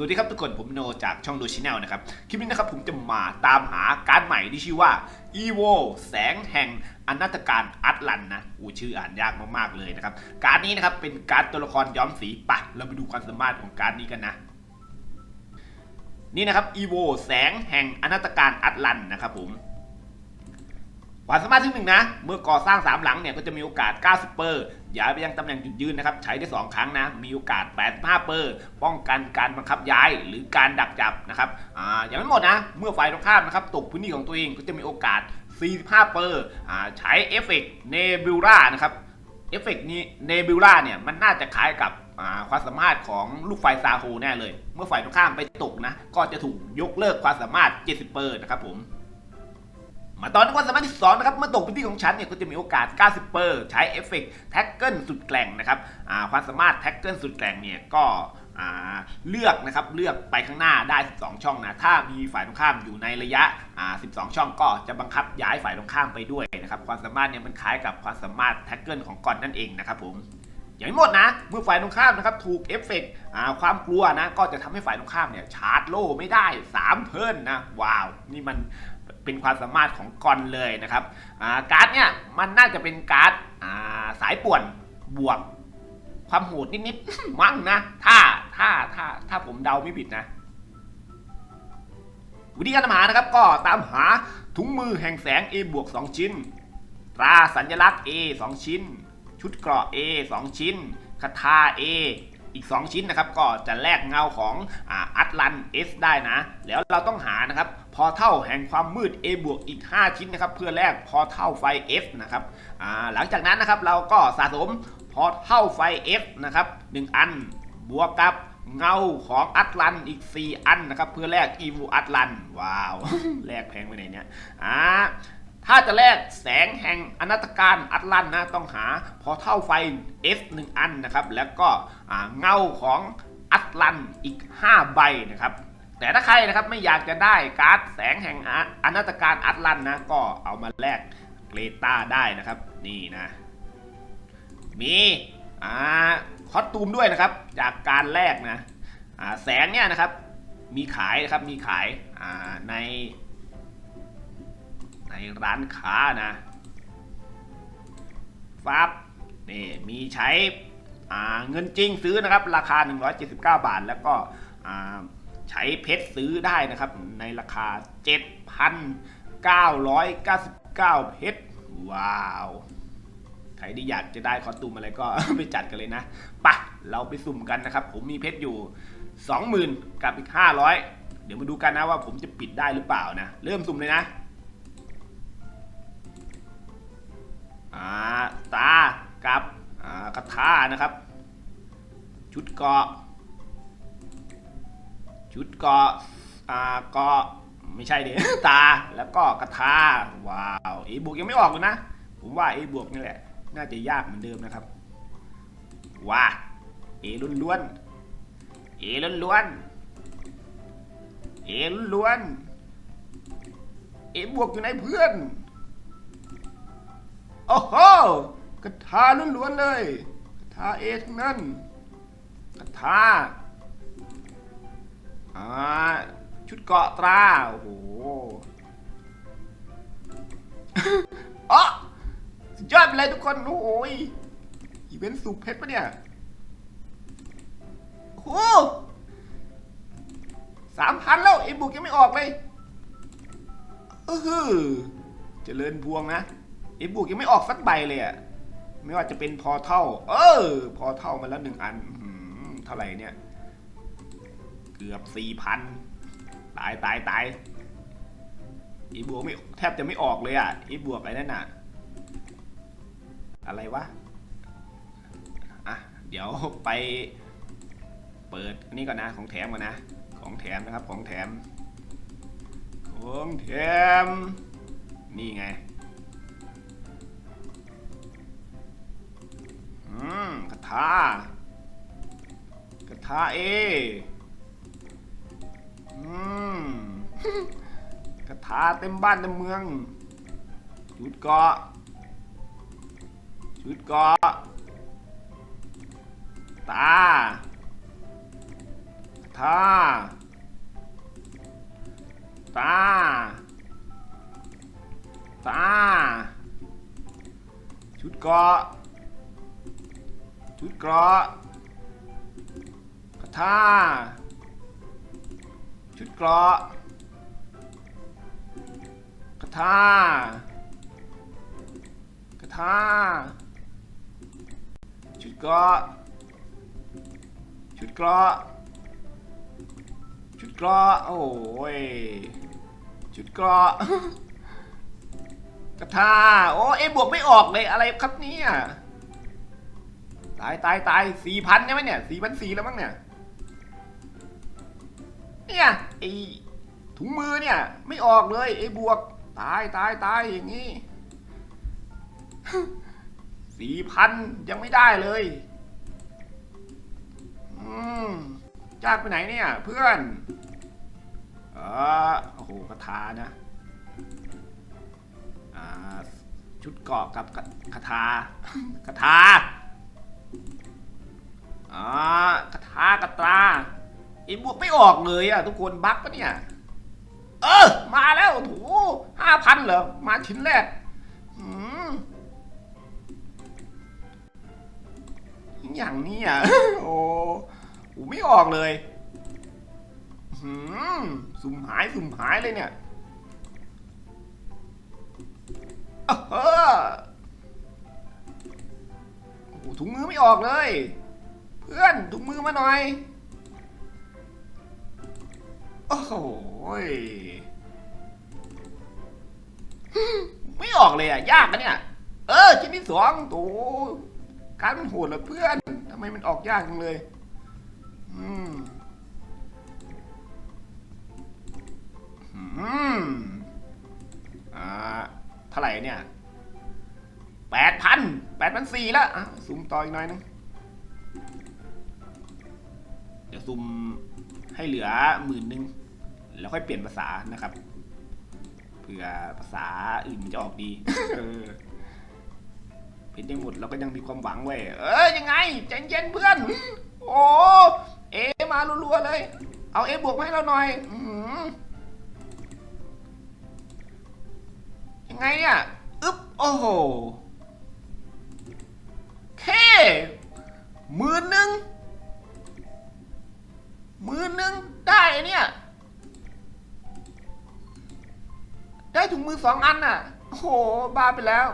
สวัสดีครับทุกคนผมโนจากช่องดูชิแนลนะครับ คลิปนี้นะครับผมจะมาตามหาการ์ดใหม่ที่ชื่อว่า EVO แสงแห่งอนาตการอัตลันนะอูชื่ออ่านยากมากๆเลยนะครับ การ์ดนี้นะครับเป็นการ์ดตัวละครย้อมสีปะเราไปดูความสามารถของการ์ดนี้กันนะนี่นะครับ EVO แสงแห่งอนาตการอัตลันนะครับผม ความสามารถที่หนึ่งนะ เมื่อก่อสร้าง 3 หลังเนี่ยก็จะมีโอกาส 90 เปอร์ย้ายไปยังตำแหน่งจุดยืนนะครับ ใช้ได้ 2 ครั้งนะ มีโอกาส 85 เปอร์ป้องกันการบังคับย้ายหรือการดักจับนะครับอ่าอย่างไม่หมดนะ เมื่อฝ่ายตรงข้ามนะครับตกพื้นที่ของตัวเองก็จะมีโอกาส 45 เปอร์อ่าใช้เอฟเฟกต์เนบิวรานะครับเอฟเฟกต์นี้เนบิวล่าเนี่ยมันน่าจะคล้ายกับความสามารถของลูกไฟซาโฮแน่เลย เมื่อฝ่ายตรงข้ามไปตกนะ ก็จะถูกยกเลิกความสามารถ 70 เปอร์นะครับผม มาตอนความสามารถที่สองนะครับเมื่อตกพื้นที่ของฉันเนี่ยก็จะมีโอกาส 90 เปอร์ใช้เอฟเฟกต์แท็กเกิลสุดแกร่งนะครับความสามารถแท็กเกิลสุดแกร่งเนี่ยก็เลือกนะครับเลือกไปข้างหน้าได้ 12 ช่องนะถ้ามีฝ่ายตรงข้ามอยู่ในระยะอ่า12 ช่องก็จะบังคับย้ายฝ่ายตรงข้ามไปด้วยนะครับความสามารถเนี่ยมันคล้ายกับความสามารถแท็กเกิลของก่อนนั่นเองนะครับผมอย่างไม่หมดนะเมื่อฝ่ายตรงข้ามนะครับถูกเอฟเฟกต์ความกลัวนะก็จะทำให้ฝ่ายตรงข้ามเนี่ยชาร์จโล่ไม่ได้ 3 เพิ่นนะว้าว นี่มัน เป็นความสามารถของกอนเลยนะครับาการ์ดเนี่ยมันน่าจะเป็นการ์ดาสายป่วนบวก ความโหดนิดๆมั้งนะ ถ้าถ้าถ้าถ้าผมเดาไม่ผิดนะ วิธีการตามหานะครับก็ตามหาถุงมือแห่งแสง A บวก2ชิ้นตราสัญลักษณ์ A 2 ชิ้น ชุดเกราะ A 2 ชิ้นคาถา A อีก 2 ชิ้นนะครับก็จะแลกเงาของอัตลัน S ได้นะ แล้วเราต้องหานะครับพอเท่าแห่งความมืด A บวกอีก 5 ชิ้นนะครับเพื่อแลกพอเท่าไฟ F นะครับหลังจากนั้นนะครับเราก็สะสมพอเท่าไฟ F นะครับ1อันบวกกับเงาของอัตลันอีก 4 อันนะครับเพื่อแลกอีวูอัตลันว้าวแลกแพงไปไหนเนี่ยอ่า ถ้าจะแลกแสงแห่งอนัตการอัตลันนะต้องหาพอเท่าไฟ F 1 อันนะครับ แล้วก็เงาของอัตลันอีก 5 ใบนะครับ แต่ถ้าใครนะครับไม่อยากจะได้การ์ดแสงแห่งอนัตการอัตลันนะก็เอามาแลกเกรตาได้นะครับนี่นะ มีอ่าคอสตูมด้วยนะครับ จากการแลกนะอ่าแสงเนี่ยนะครับมีขายนะครับมีขายอ่าใน ในร้านค้านะฟับนี่มีใช้เงินจริงซื้อนะครับ ราคา 179 บาท แล้วก็ใช้เพชรซื้อได้นะครับ ในราคา 7,999 เพชรว้าวใครที่อยากจะได้คอสตูมอะไรก็ไปจัดกันเลยนะปะเราไปสุ่มกันนะครับ ผมมีเพชรอยู่ 20,000 กับอีก 500 เดี๋ยวมาดูกันนะว่าผมจะปิดได้หรือเปล่านะ เริ่มสุ่มเลยนะ อ่าตากับอ่ากระทานะครับ ชุดเกาะ ชุดเกาะอ่าเกาะไม่ใช่ดิตาแล้วก็กระทาว้าวเอบวกยังไม่ออกเลยนะ ผมว่าเอบวกนี่แหละ น่าจะยากเหมือนเดิมนะครับว้าเอล้วนๆเอล้วนๆเอล้วนๆเอบวกอยู่ไหนเพื่อน โอ้โหกระทาล้วนๆเลยกระทาเอทั้งนั้นกระทาอ่าชุดเกาะตรา โอ้โหอ๋อสุดยอดไปเลยทุกคน โอ้ยอีเวนต์สูบเพชรปะเนี่ย โอ้โหสามพันแล้วไอ้บุกยังไม่ออกเลยเออหือเจริญพวงนะ ไอ้บุกยังไม่ออกสักใบเลยอะไม่ว่าจะเป็นพอเท่า เออ พอเท่ามาแล้วหนึ่งอันเท่าไหร่เนี่ย เกือบสี่พันตายตายตายไอ้บวกไม่แทบจะไม่ออกเลยอะไอ้บวกอะไรนั่นน่ะ อะไรวะ อะ เดี๋ยวไปเปิดอันนี้ก่อนนะ ของแถมก่อนนะ ของแถมนะครับ ของแถม ของแถม นี่ไง มกระทากระทาเออืมกระทาเต็มบ้านเต็มเมืองชุดเกาะชุดเกาะตากระถาตา ตา ชุดเกาะ ชุดเกราะคาถาชุดเกราะคาถาคาถาชุดเกราะชุดเกราะชุดเกราะโอ้ยชุดเกราะกระทาโอ้เอบวกไม่ออกเลยอะไรครับเนี่ย ตายตายตายสี่พันใช่ไหมเนี่ยสี่พันสี่แล้วมั้งเนี่ยเนี่ยไอถุงมือเนี่ย ไม่ออกเลยไอบวก ตายตายตายอย่างนี้สี่พันยังไม่ได้เลย อืมจากไปไหนเนี่ย เพื่อนเออโอ้โหกระทานะอ่าชุดเกาะกับคาถาคาถา อ่าคาถากระตาไอ้บวกไม่ออกเลยอะทุกคนบั๊กปะเนี่ย เออ มาแล้วโอ้โหห้าพันเหรอ มาชิ้นแรกอืมอย่างนี้อะ โอ้โหไม่ออกเลยหืมสุ่มหายสุ่มหายเลยเนี่ยเออโอ้โหถุงมือไม่ออกเลย เพื่อนถุงมือมาหน่อย โอ้โหไม่ออกเลยอะ ยากนะเนี่ย เออชิ้นที่สองโตการมันโหดเหรอเพื่อนทำไมมันออกยากจังเลย อืมอืมอ่าเท่าไหร่เนี่ยแปดพันแปดพันสี่ล้วอะซูมต่ออีกหน่อยนึง ซูมให้เหลือหมื่นหนึ่งแล้วค่อยเปลี่ยนภาษานะครับเผื่อภาษาอื่นมันจะออกดีเพชรยังหมดเราก็ยังมีความหวังเว้ยเอ้ยยังไงใจเย็นเพื่อน โอ้เอมารัวๆเลย เอาเอบวกมาให้เราหน่อยอยังไงเนี่ยอึ๊บโอ้โหแค่หมื่นหนึ่ง มื่นหนึ่งได้เนี่ย ได้ถุงมือสองอันน่ะ โอ้โห บ้าไปแล้ว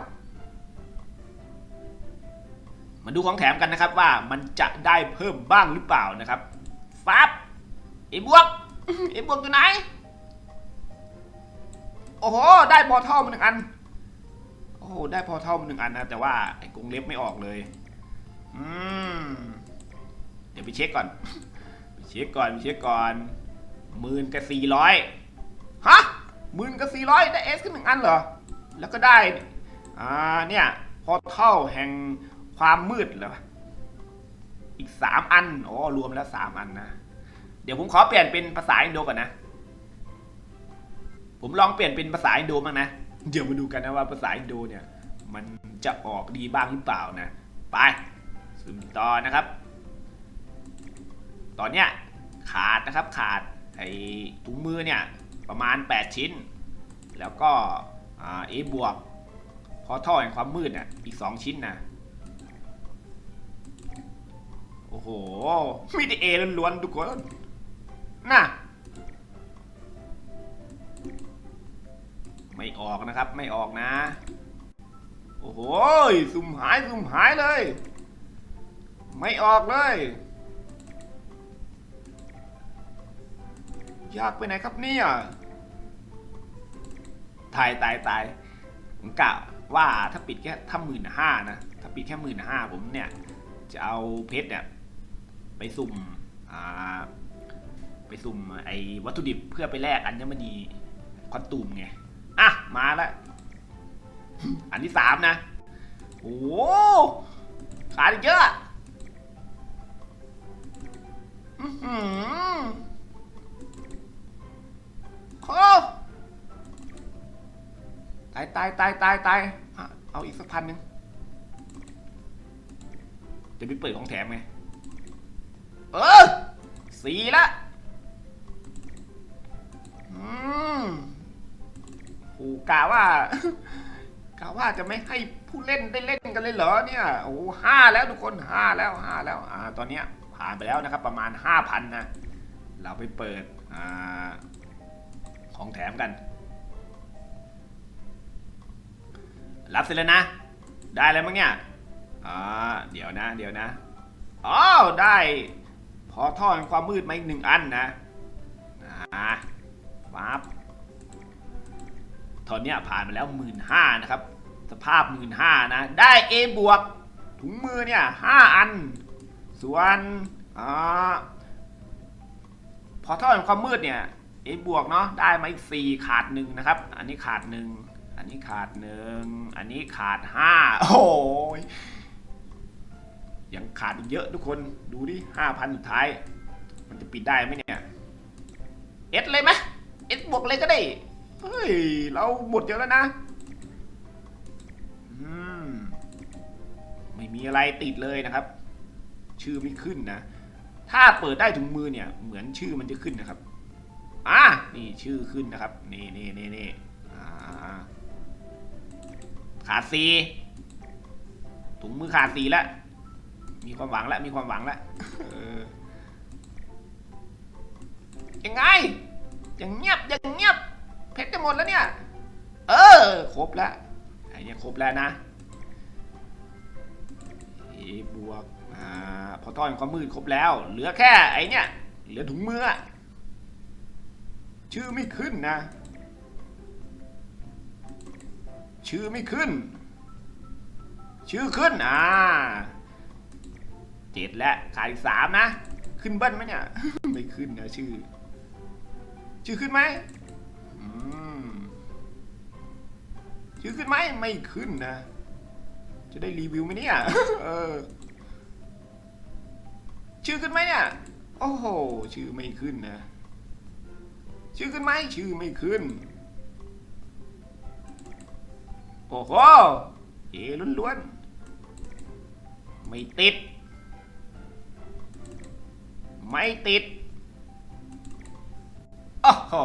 มาดูของแถมกันนะครับว่ามันจะได้เพิ่มบ้างหรือเปล่านะครับฟับไอ้บวกไอ้บวกอยู่ไหน โอ้โห ได้พอเท่ามาหนึ่งอัน โอ้โห ได้พอเท่ามาหนึ่งอันนะแต่ว่าไอ้กรงเล็บไม่ออกเลย อืม เดี๋ยวไปเช็คก่อน ช็คก่อนเช็คก่อนหมื่นกับสี่ร้อยฮะหมื่นกับสี่ร้อยได้เอสขึ้นหนึ่งอันเหรอ แล้วก็ได้อ่าเนี่ยพอเท่าแห่งความมืดเหรออีกสามอันโอ้รวมแล้วสามอันนะ เดี๋ยวผมขอเปลี่ยนเป็นภาษาอินโดก่อนนะ ผมลองเปลี่ยนเป็นภาษาอินโดบ้างนะ เดี๋ยวมาดูกันนะว่าภาษาอินโดเนี่ย มันจะออกดีบ้างหรือเปล่านะ ไปซึมต่อนะครับ ตอนเนี้ย ขาดนะครับขาดไอ้ถุงมือเนี่ยประมาณ 8 ชิ้น แล้วก็อ่าเอบวกพอท่อแห่งความมืดเนี่ยอีก 2 ชิ้นนะโอ้โหมีแต่เอล้วนๆทุกคนน่ะไม่ออกนะครับไม่ออกนะ โอ้โหสุ่มหายสุ่มหายเลย ไม่ออกเลย ยากไปไหนครับเนี่ยตายตายตายผมกะว่าถ้าปิดแค่ถ้าหมื่นห้านะ ถ้าปิดแค่หมื่นห้าผมเนี่ย จะเอาเพชรเนี่ยไปสุ่มอ่าไปสุ่มไอ้วัตถุดิบเพื่อไปแลกอัญมณีคอนตูมไง อะ มาล้วอันที่สามนะ โอ้โหขาดเยอะ อือหือ โคตายตายตายตายตายเอาอีกสักพันหนึ่งจะไปเปิดของแถมไง เออสี่ละอืมหูกะว่ากะว่าจะไม่ให้ผู้เล่นได้เล่นกันเลยเหรอเนี่ย โอ้ห้าแล้วทุกคนห้าแล้วห้าแล้วอ่าตอนเนี้ยผ่านไปแล้วนะครับ ประมาณห้าพันนะ เราไปเปิดอ่า ของแถมกัน รับเสร็จแล้วนะ ได้แล้วมั้งเนี่ยอ่าเดี๋ยวนะ เดี๋ยวนะอ๋อได้พอท่อแห่งความมืดมาอีกหนึ่งอันนะอ่าปั๊บตอนเนี้ยผ่านมาแล้วหมื่นห้านะครับ สภาพหมื่นห้านะ ได้ A บวกถุงมือเนี่ยห้าอัน ส่วนอ่าพอท่อแห่งความมืดเนี่ย A บวกเนาะได้มาอีกสี่ขาดหนึ่งนะครับ อันนี้ขาดหนึ่งอันนี้ขาดหนึ่งอันนี้ขาดห้าโอ้ยยังขาดอีกเยอะทุกคนดูดิห้าพันสุดท้าย มันจะปิดได้ไหมเนี่ยเอสเลยไหมเอสบวกเลยก็ได้ เฮ้ย เราหมดเยอะแล้วนะอืมไม่มีอะไรติดเลยนะครับ ชื่อไม่ขึ้นนะ ถ้าเปิดได้ถุงมือเนี่ย เหมือนชื่อมันจะขึ้นนะครับ อะนี่ชื่อขึ้นนะครับ นี่นี่นี่นี่ขาดสีถุงมือขาดสีแล้ว มีความหวังแล้ว มีความหวังแล้วออยังไง ยังเงียบ ยังเงียบ เพชรจะหมดแล้วเนี่ย เออ ครบแล้วไอ้เนี่ยครบแล้วนะบวก อ่า พอท่อแห่งความมืดครบแล้ว เหลือแค่ไอ้เนี่ย เหลือถุงมืออะ ชื่อไม่ขึ้นนะ ชื่อไม่ขึ้น ชื่อขึ้นอ่าเจ็ดแล้วขาดอีกสามนะ ขึ้นเบิ้ลไหมเนี่ย ไม่ขึ้นนะชื่อ ชื่อขึ้นไหมอืมชื่อขึ้นไหมไม่ขึ้นนะ จะได้รีวิวไหมเนี่ยเออชื่อขึ้นไหมเนี่ย โอ้โห ชื่อไม่ขึ้นนะ ชื่อขึ้นไหมชื่อไม่ขึ้น โอ้โหเอล้วนๆ ไม่ติด ไม่ติดโอ้โห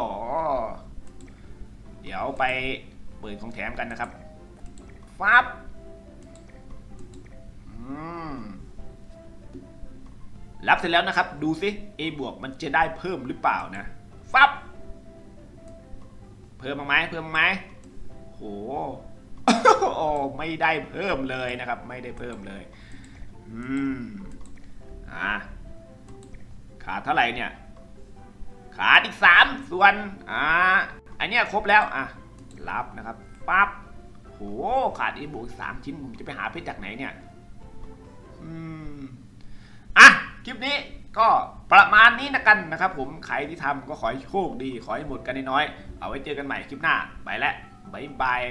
เดี๋ยวไปเปิดของแถมกันนะครับฟับอืมรับเสร็จแล้วนะครับ ดูสิ A บวกมันจะได้เพิ่มหรือเปล่านะ เพิ่มบ้างไหมเพิ่มบ้างไหมโหโอ้ไม่ได้เพิ่มเลยนะครับ ไม่ได้เพิ่มเลยอืมอ่าขาดเท่าไหร่เนี่ย ขาดอีกสามส่วนอ่าอันเนี้ยครบแล้วอะรับนะครับปั๊บโหขาดอีกบวกสามชิ้นผมจะไปหาเพชรจากไหนเนี่ยอืมอะคลิปนี้ก็ ประมาณนี้นะกันนะครับผมใครที่ทำก็ขอให้โชคดี ขอให้หมดกันน้อยๆเอาไว้เจอกันใหม่คลิปหน้า ไปแล้วบ๊ายบาย